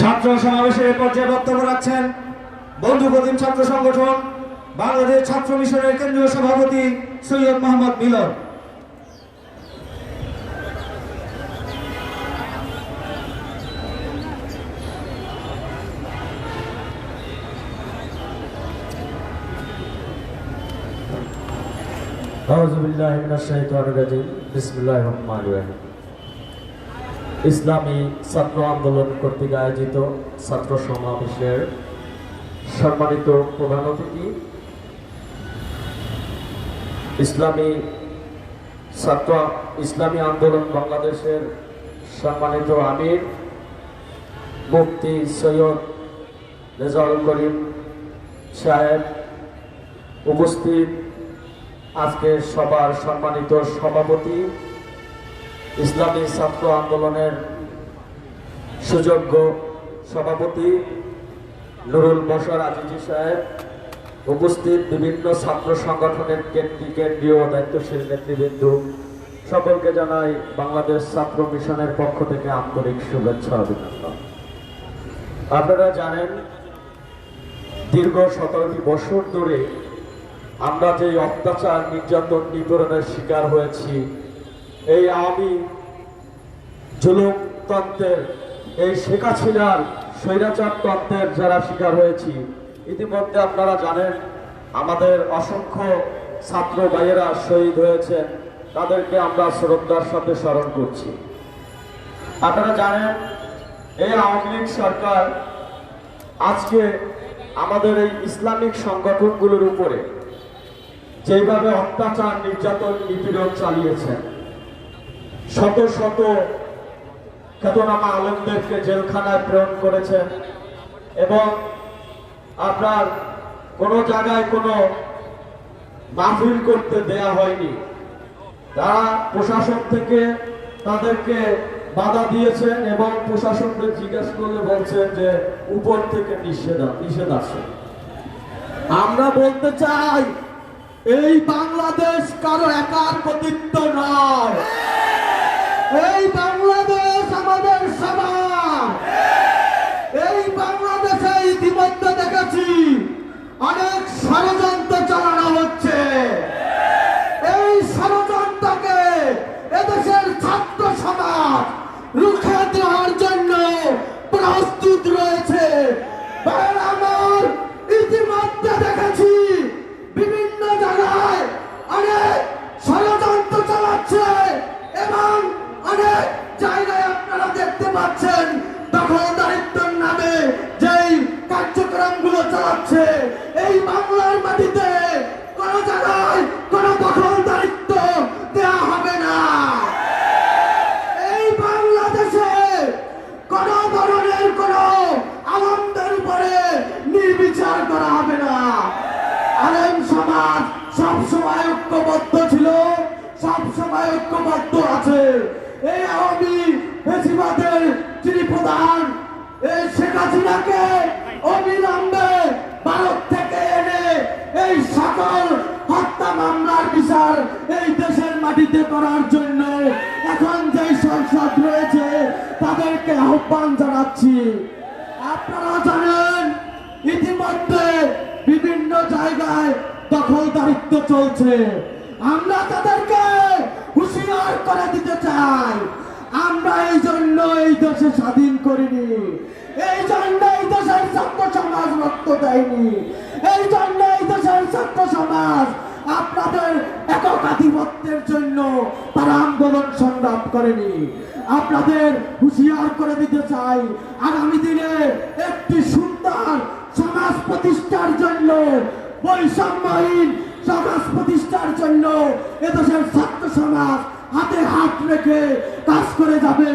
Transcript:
ছাত্র সমাবেশে এ পর্যায়ে বক্তব্য রাখছেন বন্ধু প্রতিম ছাত্র সংগঠন বাংলাদেশ ছাত্র মিশনের কেন্দ্রীয় সভাপতি সৈয়দ মোহাম্মদ মিলন। আউযুবিল্লাহি মিনাশ শাইতানির রাজিম। বিসমিল্লাহির রহমানির রহিম। ইসলামী ছাত্র আন্দোলন কর্তৃক আয়োজিত ছাত্র সমাবেশের সম্মানিত প্রধান অতিথি, ইসলামী ছাত্র, ইসলামী আন্দোলন বাংলাদেশের সম্মানিত আমির, মুফতি সৈয়দ রেজাউল করিম সাহেব উপস্থিত। আজকে সবার সম্মানিত সভাপতি ইসলামী ছাত্র আন্দোলনের সুযোগ্য সভাপতি নুরুল বসর আজিজি সাহেব, উপস্থিত বিভিন্ন ছাত্র সংগঠনের কেন্দ্রীয় দায়িত্বশীল নেতৃবৃন্দ, সকলকে জানাই বাংলাদেশ ছাত্র মিশনের পক্ষ থেকে আন্তরিক শুভেচ্ছা অভিনন্দন। আপনারা জানেন, দীর্ঘ সতেরোটি বছর ধরে আমরা যে অত্যাচার, নির্যাতন, নিপীড়নের শিকার হয়েছি এই আওয়ামী জুলুমতন্ত্রের এই শেখ হাসিনার স্বৈরাচার তন্ত্রের যারা শিকার হয়েছি, ইতিমধ্যে আপনারা জানেন আমাদের অসংখ্য ছাত্র ভাইয়েরা শহীদ হয়েছেন। তাদেরকে আমরা শ্রদ্ধার সাথে স্মরণ করছি। আপনারা জানেন, এই আওয়ামী লীগ সরকার আজকে আমাদের এই ইসলামিক সংগঠনগুলোর উপরে যেভাবে অত্যাচার, নির্যাতন, নিপীড়ন চালিয়েছেন শত শত খ্যাতনামা আলমদেরকে জেলখানায় প্রেরণ করেছেন এবং আপনার কোনো জায়গায় কোনো মাহফিল করতে দেয়া হয়নি। তারা প্রশাসন থেকে তাদেরকে বাধা দিয়েছেন এবং প্রশাসনকে জিজ্ঞেস করলে বলছেন যে উপর থেকে নিষেধ নিষেধ আছে। আমরা বলতে চাই, এই বাংলাদেশ অনেক জায়গায় আপনারা দেখতে পাচ্ছেন দখলদারিত্বের নামে যেই কার্যক্রমগুলো চালাচ্ছে, এই বাংলার মাটিতে কোন জায়গায় কোন দখলদারিত্ব দেওয়া হবে না। এই বাংলাদেশে কোন ধরনের কোন আনন্দের উপরে নির্বিচার করা হবে না। আলেম সমাজ সব সময় ঐক্যবদ্ধ ছিল সব সময় ঐক্যবদ্ধ আছে। এই আওয়ামী ফেসিবাদের যিনি প্রধান, এই শেখ হাসিনাকে অবিলম্বে ভারত থেকে এনে এই সকল হত্যা মামলার বিচার এই দেশের মাটিতে করার জন্য এখন যে সংসদ রয়েছে, তাদেরকে আহ্বান জানাচ্ছি। আপনারা জানেন, ইতিমধ্যে বিভিন্ন জায়গায় দখলদারিত্ব চলছে। আমরা তাদেরকে এই জন্য এই দেশে স্বাধীন করিনি। এই জন্য এই দেশের ছাত্র সমাজ রক্ত দেয়নি। এই জন্য এই দেশের ছাত্র সমাজ আপনাদের একক আধিপত্যের জন্য তারা আন্দোলন সংগ্রাম করেনি। আপনাদের হুঁশিয়ার করে দিতে চাই, আগামী দিনে একটি সুন্দর সমাজ প্রতিষ্ঠার জন্য, বৈষম্যহীন সমাজ প্রতিষ্ঠার জন্য এদেশের ছাত্র সমাজ হাতে হাত রেখে কাজ করে যাবে।